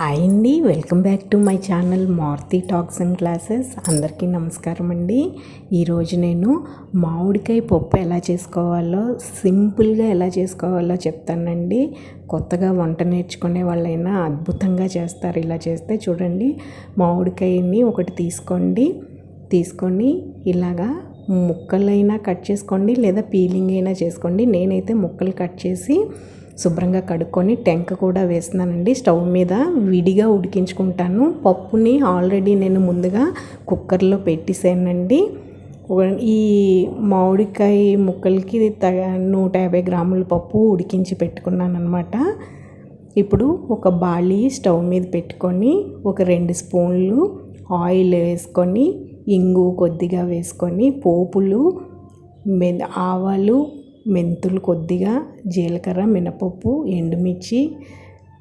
Hi అండి welcome back to my channel Maruthi talks and classes. అందరికీ నమస్కారం అండి. ఈరోజు నేను మామిడికాయ పప్పు ఎలా చేసుకోవాలో సింపుల్గా ఎలా చేసుకోవాలో చెప్తానండి. కొత్తగా వంట నేర్చుకునే వాళ్ళైనా అద్భుతంగా చేస్తారు ఇలా చేస్తే. చూడండి మామిడికాయని ఒకటి తీసుకోండి. తీసుకొని ఇలాగా ముక్కలైనా కట్ చేసుకోండి లేదా పీలింగ్ అయినా చేసుకోండి. నేనైతే ముక్కలు కట్ చేసి శుభ్రంగా కడుక్కొని టెంక కూడా వేస్తున్నానండి. స్టవ్ మీద విడిగా ఉడికించుకుంటాను. పప్పుని ఆల్రెడీ నేను ముందుగా కుక్కర్లో పెట్టేసానండి. ఈ మామిడికాయ ముక్కలకి తగ నూట యాభై గ్రాముల పప్పు ఉడికించి పెట్టుకున్నాను అనమాట ఇప్పుడు ఒక బాళీ స్టవ్ మీద పెట్టుకొని ఒక రెండు స్పూన్లు ఆయిల్ వేసుకొని ఇంగు కొద్దిగా వేసుకొని పోపులు మె ఆవాలు మెంతులు కొద్దిగా జీలకర్ర మినపప్పు ఎండుమిర్చి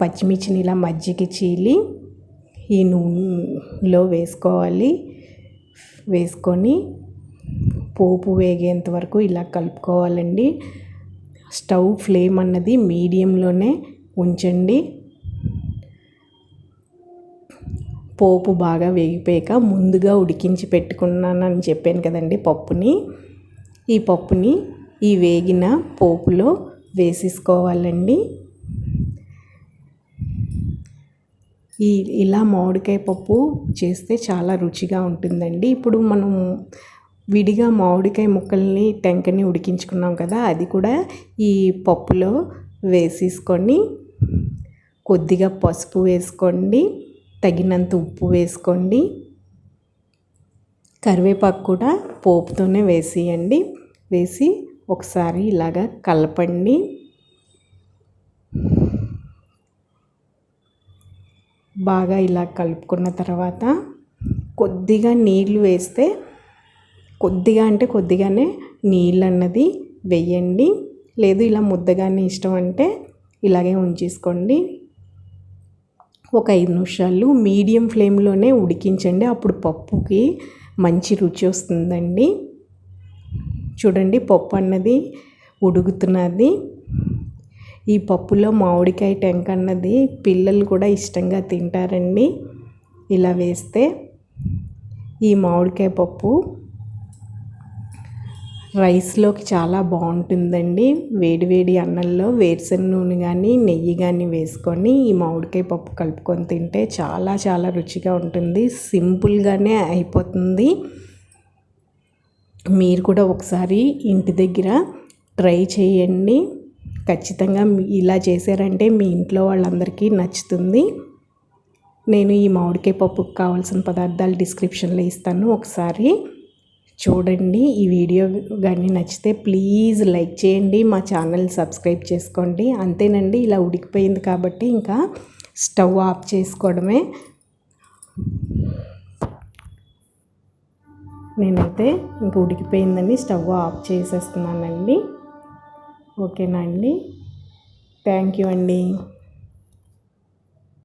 పచ్చిమిర్చిని ఇలా మజ్జిగ చీలి ఈ నూనెలో వేసుకోవాలి. వేసుకొని పోపు వేగేంత వరకు ఇలా కలుపుకోవాలండి. స్టవ్ ఫ్లేమ్ అన్నది మీడియంలోనే ఉంచండి. పోపు బాగా వేగిపోయాక ముందుగా ఉడికించి పెట్టుకున్నానని చెప్పాను కదండి పప్పుని. ఈ పప్పుని ఈ వేగిన పోపులో వేసేసుకోవాలండి. ఈ ఇలా మామిడికాయ పప్పు చేస్తే చాలా రుచిగా ఉంటుందండి. ఇప్పుడు మనం విడిగా మామిడికాయ ముక్కల్ని టెంకని ఉడికించుకున్నాం కదా అది కూడా ఈ పప్పులో వేసేసుకొని కొద్దిగా పసుపు వేసుకోండి తగినంత ఉప్పు వేసుకోండి కరివేపాకు కూడా పోపుతోనే వేసేయండి. వేసి ఒకసారి ఇలాగ కలపండి. బాగా ఇలా కలుపుకున్న తర్వాత కొద్దిగా నీళ్ళు వేస్తే కొద్దిగా అంటే కొద్దిగానే నీళ్ళు అన్నది వేయండి. లేదు ఇలా ముద్దగానే ఇష్టం అంటే ఇలాగే ఉంచేసుకోండి. ఒక ఐదు నిమిషాలు మీడియం ఫ్లేమ్లోనే ఉడికించండి. అప్పుడు పప్పుకి మంచి రుచి వస్తుందండి. చూడండి పప్పు అన్నది ఉడుకుతున్నది. ఈ పప్పులో మామిడికాయ టెంక అన్నది పిల్లలు కూడా ఇష్టంగా తింటారండి. ఇలా వేస్తే ఈ మామిడికాయ పప్పు రైస్లోకి చాలా బాగుంటుందండి. వేడివేడి అన్నంలో వేరుశెనగ నూనె కానీ నెయ్యి కానీ వేసుకొని ఈ మామిడికాయ పప్పు కలుపుకొని తింటే చాలా చాలా రుచిగా ఉంటుంది. సింపుల్గానే అయిపోతుంది. మీరు కూడా ఒకసారి ఇంటి దగ్గర ట్రై చేయండి. ఖచ్చితంగా ఇలా చేశారంటే మీ ఇంట్లో వాళ్ళందరికీ నచ్చుతుంది. నేను ఈ మామిడికాయ పప్పుకు కావాల్సిన పదార్థాలు డిస్క్రిప్షన్లో ఇస్తాను. ఒకసారి చూడండి. ఈ వీడియో కానీ నచ్చితే ప్లీజ్ లైక్ చేయండి. మా ఛానల్ సబ్స్క్రైబ్ చేసుకోండి. అంతేనండి ఇలా ఉడికిపోయింది కాబట్టి ఇంకా స్టవ్ ఆఫ్ చేసుకోవడమే. నేనైతే ఇంక ఉడికిపోయిందని స్టవ్ ఆఫ్ చేసేస్తున్నానండి. ఓకేనా అండి? థ్యాంక్ యూ అండి.